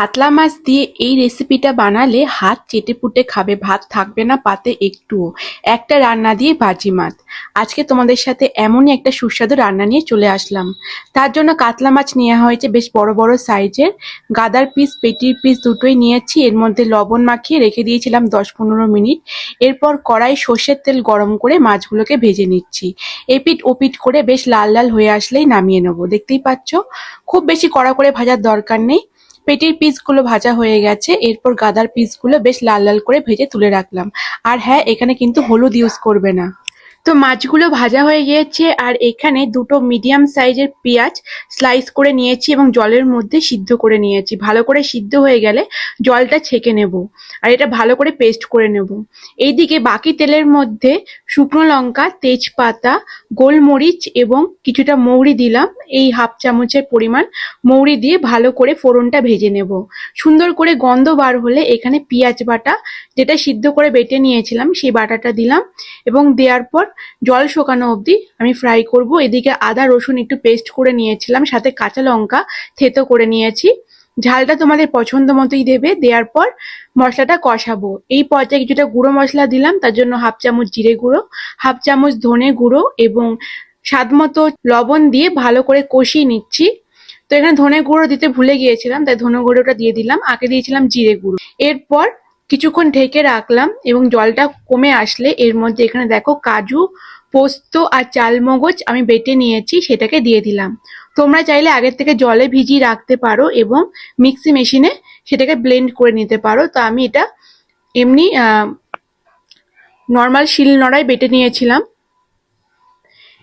কাতলা মাছ দিয়ে এই রেসিপিটা বানালে হাত চেটেপুটে খাবে, ভাত থাকবে না পাতে একটুও। একটা রান্না দিয়ে বাজি মাছ আজকে তোমাদের সাথে এমনই একটা সুস্বাদু রান্না নিয়ে চলে আসলাম। তার জন্য কাতলা মাছ নেওয়া হয়েছে বেশ বড় বড় সাইজের। গাদার পিস পেটির পিস দুটোই নিয়েছি। এর মধ্যে লবণ মাখিয়ে রেখে দিয়েছিলাম দশ পনেরো মিনিট। এরপর কড়াই সর্ষের তেল গরম করে মাছগুলোকে ভেজে নিচ্ছি। এপিট ওপিট করে বেশ লাল লাল হয়ে আসলেই নামিয়ে নেব। দেখতেই পাচ্ছ? খুব বেশি কড়া করে ভাজার দরকার নেই। পেটির পিসগুলো ভাজা হয়ে গেছে, এরপর গাদার পিসগুলো বেশ লাল লাল করে ভেজে তুলে রাখলাম। আর হ্যাঁ এখানে কিন্তু হলুদ ইউজ করবে না। তো মাছগুলো ভাজা হয়ে গিয়েছে আর এখানে দুটো মিডিয়াম সাইজের পেঁয়াজ স্লাইস করে নিয়েছি এবং জলের মধ্যে সিদ্ধ করে নিয়েছি। ভালো করে সিদ্ধ হয়ে গেলে জলটা ছেঁকে নেব আর এটা ভালো করে পেস্ট করে নেব। এইদিকে বাকি তেলের মধ্যে শুকনো লঙ্কা, তেজপাতা, গোলমরিচ এবং কিছুটা মৌরি দিলাম। এই হাফ চামচের পরিমাণ মৌরি দিয়ে ভালো করে ফোড়নটা ভেজে নেব। সুন্দর করে গন্ধ বার হলে এখানে পেঁয়াজ বাটা, যেটা সিদ্ধ করে বেটে নিয়েছিলাম, সেই বাটাটা দিলাম এবং দেওয়ার পর জল শোকানো অবধি আমি ফ্রাই করব। এদিকে আদা, রসুন একটু পেস্ট করে নিয়েছিলাম, সাথে কাঁচা লঙ্কা থেতো করে নিয়েছি। ঝালটা তোমাদের পছন্দ মতোই দেবে। দেওয়ার পর মশলাটা কষাবো। এই পর্যায়ে কিছুটা গুঁড়ো মশলা দিলাম, তার জন্য হাফ চামচ জিরে গুঁড়ো, হাফ চামচ ধনে গুঁড়ো এবং স্বাদ মতো লবণ দিয়ে ভালো করে কষিয়ে নিচ্ছি। তো এখানে ধনে গুঁড়ো দিতে ভুলে গিয়েছিলাম, তাই ধনে গুঁড়োটা দিয়ে দিলাম। আগে দিয়েছিলাম জিরে গুঁড়ো। এরপর কিছুক্ষণ ঢেকে রাখলাম এবং জলটা কমে আসলে এর মধ্যে এখানে দেখো কাজু, পোস্ত আর চালমগজ আমি বেটে নিয়েছি, সেটাকে দিয়ে দিলাম। তোমরা চাইলে আগের থেকে জলে ভিজিয়ে রাখতে পারো এবং মিক্সি মেশিনে সেটাকে ব্লেন্ড করে নিতে পারো। তো আমি এটা এমনি নর্মাল শিল নড়াই বেটে নিয়েছিলাম।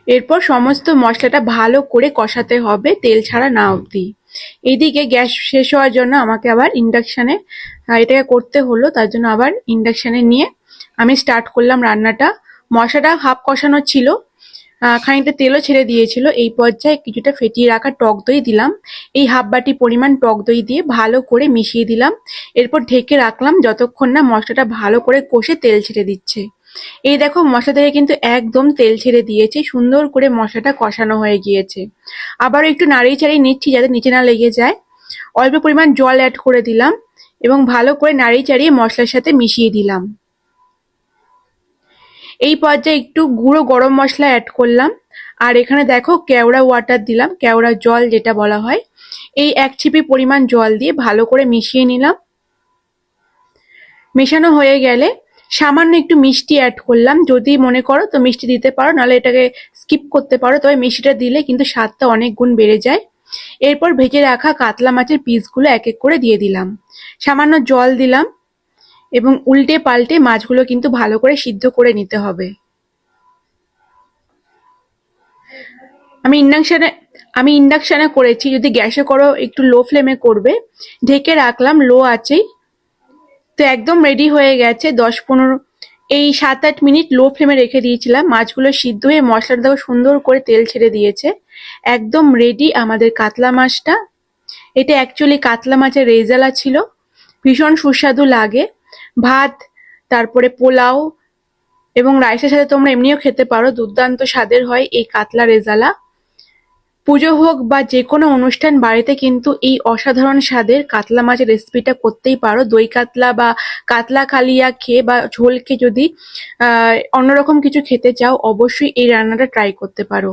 এরপর সমস্ত মশলাটা ভালো করে কষাতে হবে তেল ছাড়া না অবধি। এইদিকে গ্যাস শেষ হওয়ার জন্য আমাকে আবার ইন্ডাকশানে এটাকে করতে হলো, তার জন্য আবার ইন্ডাকশানে নিয়ে আমি স্টার্ট করলাম রান্নাটা। মশলাটা হাফ কষানো ছিল খানিকটা তেলও ছেড়ে দিয়েছিল। এই পর্যায়ে কিছুটা ফেটিয়ে রাখা টক দই দিলাম। এই হাফ বাটি পরিমাণ টক দই দিয়ে ভালো করে মিশিয়ে দিলাম। এরপর ঢেকে রাখলাম যতক্ষণ না মশলাটা ভালো করে কষে তেল ছেড়ে দিচ্ছে। এই দেখো মশলা থেকে কিন্তু একদম তেল ছেড়ে দিয়েছে, সুন্দর করে মশলাটা কষানো হয়ে গিয়েছে। আবারও একটু নাড়িয়ে চাড়িয়ে নিচ্ছি যাতে নিচে না লেগে যায়। অল্প পরিমাণ জল অ্যাড করে দিলাম এবং ভালো করে নাড়িয়ে চাড়িয়ে মশলার সাথে মিশিয়ে দিলাম। এই পর্যায়ে একটু গুঁড়ো গরম মশলা অ্যাড করলাম। আর এখানে দেখো কেওড়া ওয়াটার দিলাম কেওড়া জল যেটা বলা হয়। এই এক ছিপি পরিমাণ জল দিয়ে ভালো করে মিশিয়ে নিলাম। মেশানো হয়ে গেলে সামান্য একটু মিষ্টি অ্যাড করলাম। যদি মনে করো তো মিষ্টি দিতে পারো, নাহলে এটাকে স্কিপ করতে পারো। তবে মিষ্টিটা দিলে কিন্তু স্বাদটা অনেক গুণ বেড়ে যায়। এরপর ভেজে রাখা কাতলা মাছের পিসগুলো এক এক করে দিয়ে দিলাম। সামান্য জল দিলাম এবং উল্টে পাল্টে মাছগুলো কিন্তু ভালো করে সিদ্ধ করে নিতে হবে। আমি ইন্ডাকশানে আমি ইন্ডাকশানে করেছি। যদি গ্যাসে করো, একটু লো ফ্লেমে করবে। ঢেকে রাখলাম লো আছেই। তো একদম রেডি হয়ে গেছে। দশ পনেরো, এই সাত আট মিনিট লো ফ্লেমে রেখে দিয়েছিলাম। মাছগুলো সিদ্ধ হয়ে মশলাটা দেখো সুন্দর করে তেল ছেড়ে দিয়েছে। একদম রেডি আমাদের কাতলা মাছটা। এটা অ্যাকচুয়ালি কাতলা মাছের রেজালা ছিল। ভীষণ সুস্বাদু লাগে। ভাত, তারপরে পোলাও এবং রাইসের সাথে তোমরা এমনিও খেতে পারো। দুর্দান্ত স্বাদের হয় এই কাতলা রেজালা। পুজো হোক বা যে কোনো অনুষ্ঠান, বাড়িতে কিন্তু এই অসাধারণ স্বাদের কাতলা মাছের রেসিপিটা করতেই পারো। দই কাতলা বা কাতলা কালিয়া খেয়ে বা ঝোল খেয়ে যদি অন্যরকম কিছু খেতে চাও, অবশ্যই এই রান্নাটা ট্রাই করতে পারো।